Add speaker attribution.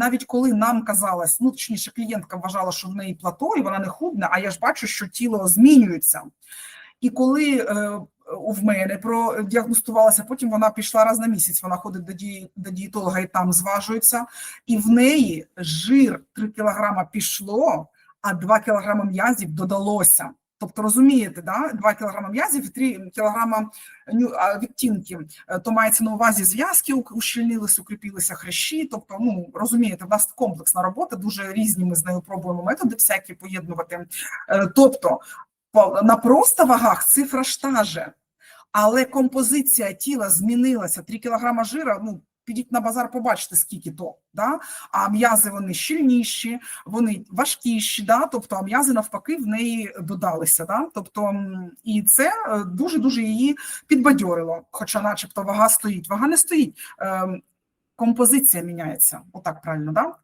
Speaker 1: навіть коли нам казалось, ну точніше, клієнтка вважала, що в неї плато, і вона не худна, а я ж бачу, що тіло змінюється. І коли е, в мене продіагностувалася, потім вона пішла раз на місяць, вона ходить до, ді, до дієтолога і там зважується, і в неї жир 3 кілограма пішло, а 2 кілограми м'язів додалося. Тобто розумієте, да? 2 кілограма м'язів і 3 кілограма відтінки, Е, то мається на увазі зв'язки ущільнилися, укріпилися хрящі. Тобто, ну розумієте, в нас комплексна робота, дуже різні. Ми з нею пробуємо методи всякі поєднувати. Е, Тобто, на просто вагах цифра ж та же, але композиція тіла змінилася. 3 кілограма жира, ну. Підіть на базар, побачите, скільки то, да? а м'язи вони щільніші, вони важкіші, да? тобто а м'язи навпаки в неї додалися. Да? Тобто, і це е, дуже-дуже її підбадьорило, хоча начебто вага стоїть. Вага не стоїть, ем, композиція міняється, отак правильно, да?